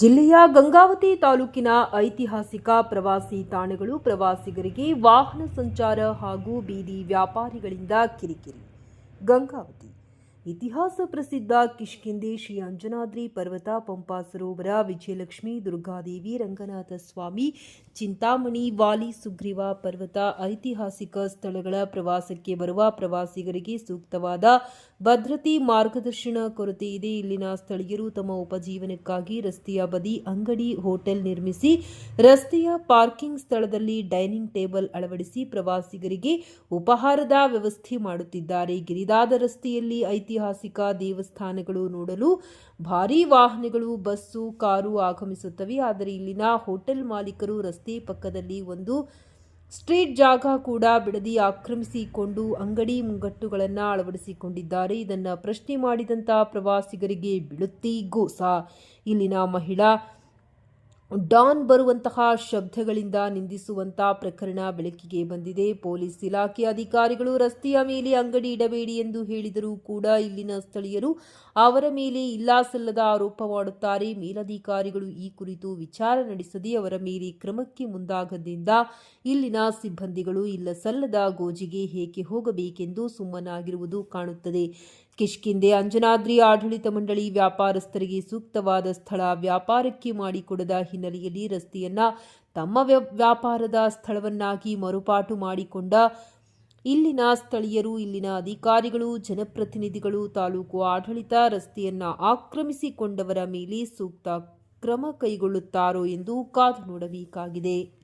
ಜಿಲ್ಲೆಯ ಗಂಗಾವತಿ ತಾಲೂಕಿನ ಐತಿಹಾಸಿಕ ಪ್ರವಾಸಿ ತಾಣಗಳು ಪ್ರವಾಸಿಗರಿಗೆ ವಾಹನ ಸಂಚಾರ ಹಾಗೂ ಬೀದಿ ವ್ಯಾಪಾರಿಗಳಿಂದ ಕಿರಿಕಿರಿ. ಗಂಗಾವತಿ. ಇತಿಹಾಸ ಪ್ರಸಿದ್ಧ ಕಿಷ್ಕಿಂದೆ ಶ್ರೀ ಅಂಜನಾದ್ರಿ ಪರ್ವತ ಪಂಪಾ ಸರೋವರ, ವಿಜಯಲಕ್ಷ್ಮಿ, ದುರ್ಗಾದೇವಿ, ರಂಗನಾಥ ಸ್ವಾಮಿ, ಚಿಂತಾಮಣಿ, ವಾಲಿ, ಸುಗ್ರೀವ ಪರ್ವತ ಐತಿಹಾಸಿಕ ಸ್ಥಳಗಳ ಪ್ರವಾಸಕ್ಕೆ ಬರುವ ಪ್ರವಾಸಿಗರಿಗೆ ಸೂಕ್ತವಾದ ಭದ್ರತೆ, ಮಾರ್ಗದರ್ಶನ ಕೊರತೆ ಇದೆ. ಇಲ್ಲಿನ ಸ್ಥಳೀಯರು ತಮ್ಮ ಉಪಜೀವನಕ್ಕಾಗಿ ರಸ್ತೆಯ ಬದಿ ಅಂಗಡಿ, ಹೋಟೆಲ್ ನಿರ್ಮಿಸಿ, ರಸ್ತೆಯ ಪಾರ್ಕಿಂಗ್ ಸ್ಥಳದಲ್ಲಿ ಡೈನಿಂಗ್ ಟೇಬಲ್ ಅಳವಡಿಸಿ ಪ್ರವಾಸಿಗರಿಗೆ ಉಪಹಾರದ ವ್ಯವಸ್ಥೆ ಮಾಡುತ್ತಿದ್ದಾರೆ. ಗಿರಿದಾದ ರಸ್ತೆಯಲ್ಲಿ ಐತಿಹಾಸಿಕ ದೇವಸ್ಥಾನಗಳು ನೋಡಲು ಭಾರೀ ವಾಹನಗಳು, ಬಸ್ಸು, ಕಾರು ಆಗಮಿಸುತ್ತವೆ. ಆದರೆ ಇಲ್ಲಿನ ಹೋಟೆಲ್ ಮಾಲೀಕರು ರಸ್ತೆ ಪಕ್ಕದಲ್ಲಿ ಒಂದು ಸ್ಟ್ರೀಟ್ ಜಾಗ ಕೂಡ ಬಿಡದಿ ಆಕ್ರಮಿಸಿಕೊಂಡು ಅಂಗಡಿ ಮುಂಗಟ್ಟುಗಳನ್ನು ಅಳವಡಿಸಿಕೊಂಡಿದ್ದಾರೆ. ಇದನ್ನು ಪ್ರಶ್ನೆ ಮಾಡಿದಂಥ ಪ್ರವಾಸಿಗರಿಗೆ ಬಿಳುತ್ತಿ ಗೋಸ. ಇಲ್ಲಿನ ಮಹಿಳಾ ಡಾನ್ ಬರುವಂತಹ ಶಬ್ದಗಳಿಂದ ನಿಂದಿಸುವಂತ ಪ್ರಕರಣ ಬೆಳಕಿಗೆ ಬಂದಿದೆ. ಪೊಲೀಸ್ ಇಲಾಖೆ ಅಧಿಕಾರಿಗಳು ರಸ್ತೆಯ ಮೇಲೆ ಅಂಗಡಿ ಇಡಬೇಡಿ ಎಂದು ಹೇಳಿದರೂ ಕೂಡ ಇಲ್ಲಿನ ಸ್ಥಳೀಯರು ಅವರ ಮೇಲೆ ಇಲ್ಲಾಸಲ್ಲದ ಆರೋಪ ಮಾಡುತ್ತಾರೆ. ಮೇಲಧಿಕಾರಿಗಳು ಈ ಕುರಿತು ವಿಚಾರ ನಡೆಸದೆ ಅವರ ಮೇಲೆ ಕ್ರಮಕ್ಕೆ ಮುಂದಾಗದಿಂದ ಇಲ್ಲಿನ ಸಿಬ್ಬಂದಿಗಳು ಇಲ್ಲ ಸಲ್ಲದ ಗೋಜಿಗೆ ಹೇಗೆ ಹೋಗಬೇಕೆಂದು ಸುಮ್ಮನಾಗಿರುವುದು ಕಾಣುತ್ತದೆ. ಕಿಷ್ಕಿಂದೆ ಅಂಜನಾದ್ರಿ ಆಡಳಿತ ಮಂಡಳಿ ವ್ಯಾಪಾರಸ್ಥರಿಗೆ ಸೂಕ್ತವಾದ ಸ್ಥಳ ವ್ಯಾಪಾರಕ್ಕೆ ಮಾಡಿಕೊಡದ ಹಿನ್ನೆಲೆಯಲ್ಲಿ ರಸ್ತೆಯನ್ನು ತಮ್ಮ ವ್ಯ- ವ್ಯಾಪಾರದ ಸ್ಥಳವನ್ನಾಗಿ ಮರುಪಾಟು ಮಾಡಿಕೊಂಡ ಇಲ್ಲಿನ ಸ್ಥಳೀಯರು, ಇಲ್ಲಿನ ಅಧಿಕಾರಿಗಳು, ಜನಪ್ರತಿನಿಧಿಗಳು, ತಾಲೂಕು ಆಡಳಿತ ರಸ್ತೆಯನ್ನು ಆಕ್ರಮಿಸಿಕೊಂಡವರ ಮೇಲೆ ಸೂಕ್ತ ಕ್ರಮ ಕೈಗೊಳ್ಳುತ್ತಾರೋ ಎಂದು ಕಾದು ನೋಡಬೇಕಾಗಿದೆ.